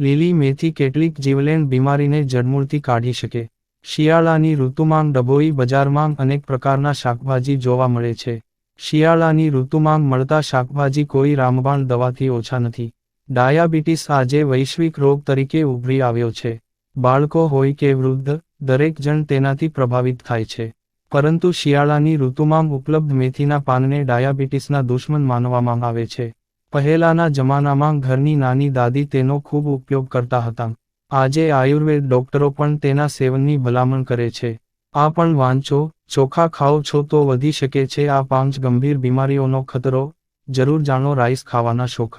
લીલી મેથી કેટલીક જીવલેણ બીમારીને જડમૂળથી કાઢી શકે. શિયાળાની ઋતુમાં ડભોઈ બજારમાં અનેક પ્રકારના શાકભાજી જોવા મળે છે. શિયાળાની ઋતુમાં મળતા શાકભાજી કોઈ રામબાણ દવાથી ઓછા નથી. ડાયાબિટીસ આજે વૈશ્વિક રોગ તરીકે ઉભરી આવ્યો છે. બાળકો હોય કે વૃદ્ધ, દરેક જણ તેનાથી પ્રભાવિત થાય છે. પરંતુ શિયાળાની ઋતુમાં ઉપલબ્ધ મેથીના પાનને ડાયાબિટીસના દુશ્મન માનવામાં આવે છે. પહેલાના જમાનામાં ઘરની નાની દાદી તેનો ખૂબ ઉપયોગ કરતા હતા. આજે આયુર્વેદ ડોક્ટરો પણ તેના સેવનની ભલામણ કરે છે. આ પણ વાંચો, ચોખા ખાઓ છો તો વધી શકે છે. આ પાંચ ગંભીર બીમારીઓનો ખતરો, જરૂર જાણો રાઈસ ખાવાના શોખ.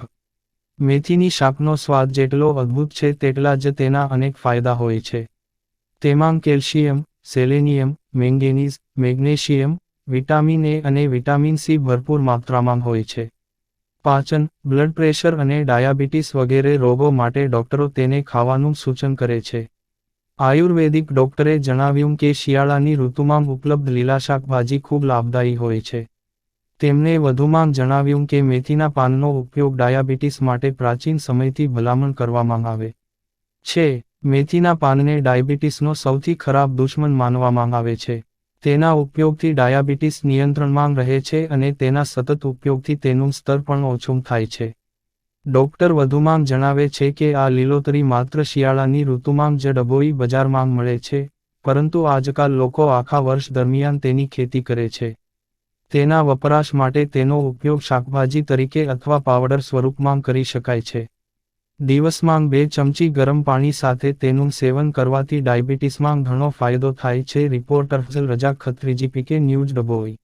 મેથીની શાકનો સ્વાદ જેટલો અદ્ભુત છે તેટલા જ તેના અનેક ફાયદા હોય છે. તેમાં calcium, selenium, manganese, magnesium, vitamin A અને વિટામિન સી ભરપૂર માત્રામાં હોય છે. પાચન, બ્લડ પ્રેશર અને ડાયાબિટીસ વગેરે રોગો માટે ડોક્ટરો તેને ખાવાનું સૂચન કરે છે. આયુર્વેદિક ડોક્ટરે જણાવ્યું કે શિયાળાની ઋતુમાં ઉપલબ્ધ લીલા શાકભાજી ખૂબ લાભદાયી હોય છે. તેમણે વધુમાં જણાવ્યું કે મેથીના પાનનો ઉપયોગ ડાયાબિટીસ માટે પ્રાચીન સમયથી ભલામણ કરવામાં આવે છે. મેથીના પાનને ડાયાબિટીસનો સૌથી ખરાબ દુશ્મન માનવામાં આવે છે. તેના ઉપયોગથી ડાયાબિટીસ નિયંત્રણમાં રહે છે અને તેના સતત ઉપયોગથી તેનું સ્તર પણ ઓછું થાય છે. ડોક્ટર વધુમાં જણાવે છે કે આ લીલોતરી માત્ર શિયાળાની ઋતુમાં જ ડભોઈ બજારમાં મળે છે, પરંતુ આજકાલ લોકો આખા વર્ષ દરમિયાન તેની ખેતી કરે છે. તેના વપરાશ માટે તેનો ઉપયોગ શાકભાજી તરીકે અથવા પાવડર સ્વરૂપમાં કરી શકાય છે. દિવસમાં બે ચમચી ગરમ પાણી સાથે તેનું સેવન કરવાથી ડાયાબિટીસમાં ઘણો ફાયદો થાય છે, રિપોર્ટર ફઝલ રજા ખત્રીજી પીકે ન્યૂઝ ડભોઈ.